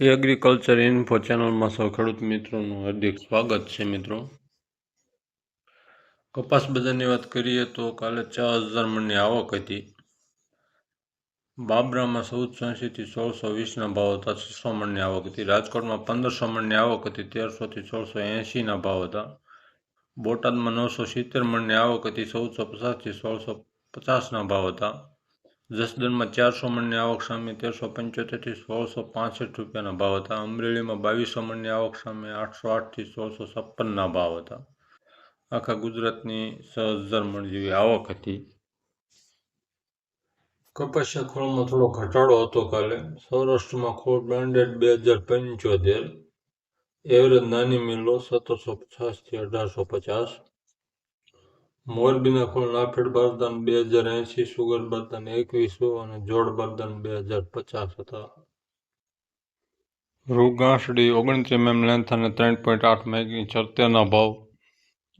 Agriculture info ચેનલમાં સૌ ખેડૂત મિત્રોનું હાર્દિક સ્વાગત છે, મિત્રો. કપાસ બજારની વાત કરીએ તો કાલે ચાર હજાર મણની આવક હતી. બાબરામાં ચૌદસો એંશીથી સોળસો વીસના ભાવ હતા, છસો મણની આવક હતી. રાજકોટમાં પંદરસો મણની આવક હતી, તેરસોથી સોળસો એંશીના ભાવ હતા. બોટાદમાં નવસો સિત્તેર મણની આવક હતી, ચૌદસો પચાસથી સોળસો પચાસના ભાવ હતા. જસદણમાં ચારસો મણની આવક સામે તેરસો પંચોતેરથી સોળસો પાસઠ રૂપિયાના ભાવ હતા. અમરેલીમાં બાવીસો મણની આવક સામે આઠસો આઠથી સોળસો છપ્પનના ભાવ હતા. આખા ગુજરાતની છ હજાર મણ જેવી આવક હતી. કપાસિયા ખોળમાં થોડો ઘટાડો હતો કાલે. સૌરાષ્ટ્રમાં ખોળ બ્રાન્ડેડ બે હજાર પંચોતેર. એવરેજ નાની મિલો સત્તરસો પચાસથી અઢારસો પચાસ. મોરબીના કુલ નાફેડ બારદાન બે હજાર એંશી સુગર બારદાન એકવીસો અને જોડ બારદાન બે હજાર પચાસ હતા. રૂ ગાંસડી ઓગણત્રીસ એમ લેન્થ અને ત્રણ પોઈન્ટ આઠ મેગી છત્તેરના ભાવ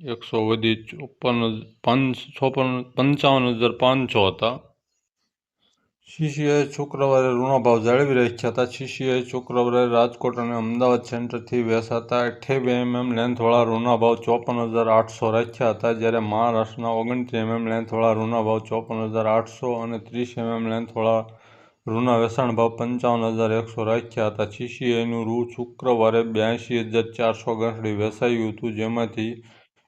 એકસો વધી ચોપન, પાંચ ચોપન પંચાવન હજાર પાંચસો હતા. સીસીઆઈ શુક્રવારે ઋણો ભાવ જાળવી રાખ્યા હતા. શિષ્યએ શુક્રવારે રાજકોટ અને અમદાવાદ સેન્ટરથી વેચાતા અઠ્યાવી એમએમ લેન્થવાળા ઋણના ભાવ ચોપન હજાર આઠસો રાખ્યા હતા. જ્યારે મહારાષ્ટ્રના ઓગણત્રીસ એમએમ લેન્થવાળા ઋણના ભાવ ચોપન હજાર આઠસો અને ત્રીસ એમએમ લેન્થવાળા રૂના વેચાણ ભાવ પંચાવન હજાર એકસો રાખ્યા હતા. સીસીઆઈનું રૂ શુક્રવારે બ્યાસી હજાર ચારસો ગાંઠડી વેચાયું હતું. જેમાંથી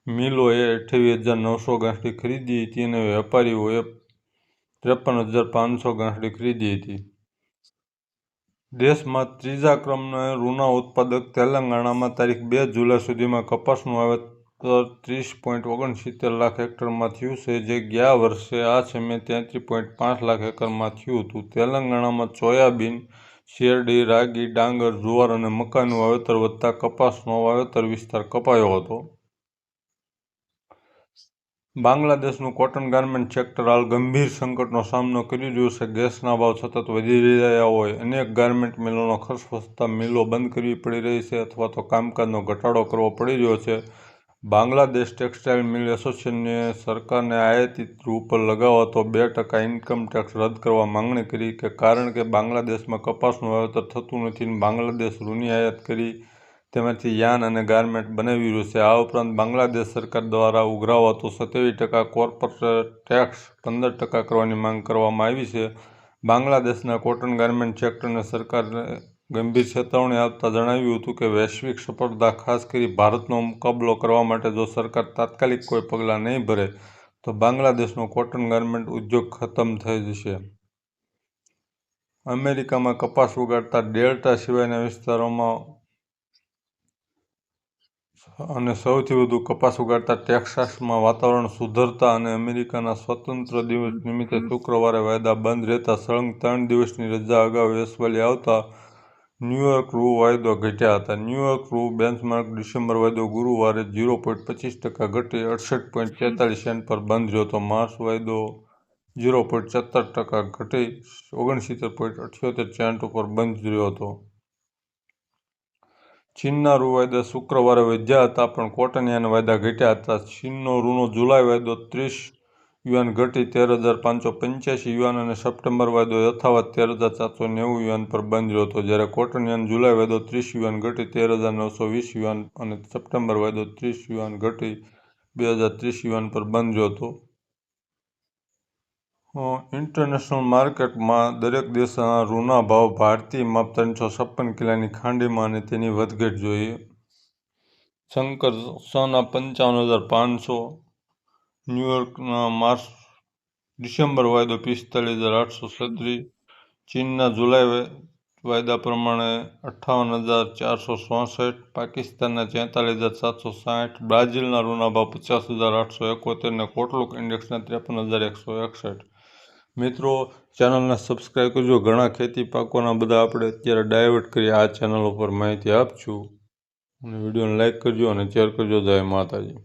મિલોએ અઠ્યાવીસ હજાર નવસો ગાંઠડી ખરીદી હતી અને વેપારીઓએ ત્રેપન હજાર પાંચસો ગાંઠડી ખરીદી હતી. દેશમાં ત્રીજા ક્રમના રૂના ઉત્પાદક તેલંગાણામાં તારીખ બે જુલાઈ સુધીમાં કપાસનું વાવેતર ત્રીસ પોઈન્ટ ઓગણસિત્તેર લાખ હેક્ટરમાં થયું છે, જે ગયા વર્ષે આ સમયે તેત્રીસ પોઈન્ટ પાંચ લાખ એકરમાં થયું હતું. તેલંગાણામાં સોયાબીન, શેરડી, રાગી, ડાંગર, જુવાર અને મકાઈનું વાવેતર વધતા કપાસનો વાવેતર વિસ્તાર કપાયો હતો. બાંગ્લાદેશનું કોટન ગાર્મેન્ટ સેક્ટર હાલ ગંભીર સંકટનો સામનો કરી રહ્યું છે. ગેસના ભાવ સતત વધી રહ્યા હોય, અનેક ગાર્મેન્ટ મિલોનો ખર્ચ વધતા મિલો બંધ કરવી પડી રહી છે અથવા તો કામકાજનો ઘટાડો કરવો પડી રહ્યો છે. બાંગ્લાદેશ ટેક્સટાઇલ મિલ એસોસિએશને સરકારને આયાતિત ઉપર લગાવાતો બે ટકા ઇન્કમ ટેક્સ રદ કરવા માંગણી કરી કે કારણ કે બાંગ્લાદેશમાં કપાસનું વાવેતર થતું નથી બાંગ્લાદેશ રૂની આયાત કરી તેમાંથી યાન અને ગારમેન્ટ બનાવી રહ્યું છે. આ ઉપરાંત બાંગ્લાદેશ સરકાર દ્વારા ઉઘરાવાતો સત્યાવીસ ટકા કોર્પોરેટ ટેક્સ પંદર ટકા કરવાની માંગ કરવામાં આવી છે. બાંગ્લાદેશના કોટન ગાર્મેન્ટ સેક્ટરને સરકારે ગંભીર ચેતવણી આપતા જણાવ્યું હતું કે વૈશ્વિક સ્પર્ધા ખાસ કરી ભારતનો મુકાબલો કરવા માટે જો સરકાર તાત્કાલિક કોઈ પગલાં નહીં ભરે, તો બાંગ્લાદેશનો કોટન ગાર્મેન્ટ ઉદ્યોગ ખતમ થઈ જશે. અમેરિકામાં કપાસ ઉગાડતા ડેલ્ટા સિવાયના વિસ્તારોમાં અને સૌથી વધુ કપાસ ઉગાડતા ટેક્સાસમાં વાતાવરણ સુધરતા અને અમેરિકાના સ્વતંત્ર દિવસ નિમિત્તે શુક્રવારે વાયદા બંધ રહેતા સળંગ ત્રણ દિવસની રજા અગાઉ વેસવાલી આવતા ન્યૂયોર્ક રૂ વાયદો ઘટ્યા હતા. ન્યૂયોર્ક રૂ બેન્ચમાર્ક ડિસેમ્બર વાયદો ગુરુવારે ઝીરો પોઈન્ટ પચીસ ટકા ઘટી અડસઠ પોઈન્ટ છેતાલીસ સેન્ટ પર બંધ રહ્યો હતો. માર્ચ વાયદો ઝીરો પોઈન્ટ સત્તર ટકા ઘટી ઓગણસિત્તેર પોઈન્ટ અઠ્યોતેર સેન્ટ ઉપર બંધ રહ્યો હતો. ચીનના રૂ વાયદા શુક્રવારે વધ્યા હતા, પણ કોટન વાયદા ઘટ્યા હતા. ચીનનો રૂનો જુલાઈ વાયદો ત્રીસ યુએન ઘટી તેર હજાર પાંચસો પંચ્યાસી યુએન અને સપ્ટેમ્બર વાયદો યથાવત તેર હજાર સાતસો નેવું યુએન પર બંધ રહ્યો હતો. જ્યારે કોટન જુલાઈ વાયદો ત્રીસ યુએન ઘટી તેર હજાર નવસો વીસ યુએન અને સપ્ટેમ્બર વાયદો ત્રીસ યુએન ઘટી બે હજાર ત્રીસ યુએન પર બંધ રહ્યો હતો. ઇન્ટરનેશનલ માર્કેટમાં દરેક દેશના રૂના ભાવ ભારતીય માપ ત્રણસો છપ્પન કિલ્લાની ખાંડીમાં અને તેની વધઘટ જોઈએ શંકર સોના પંચાવન હજાર પાંચસો ન્યૂયોર્કના માર્ચ ડિસેમ્બર વાયદો પિસ્તાલીસ હજાર આઠસો છત્રીસ, ચીનના જુલાઈ વાયદા પ્રમાણે અઠ્ઠાવન હજાર ચારસો ચોસઠ, પાકિસ્તાનના ચેતાલીસ હજાર સાતસો સાઠ, બ્રાઝિલના રૂના પચાસ હજાર આઠસો એકોતેર ને કોટલુક ઇન્ડેક્સના ત્રેપન હજાર એકસો એકસઠ. મિત્રો, ચેનલને સબસ્ક્રાઈબ કરજો. ઘણા ખેતી પાકોના બધા આપણે અત્યારે ડાયવર્ટ કરીએ. આ ચેનલ ઉપર માહિતી આપશું અને વિડીયોને લાઇક કરજો અને શેર કરજો. જય માતાજી.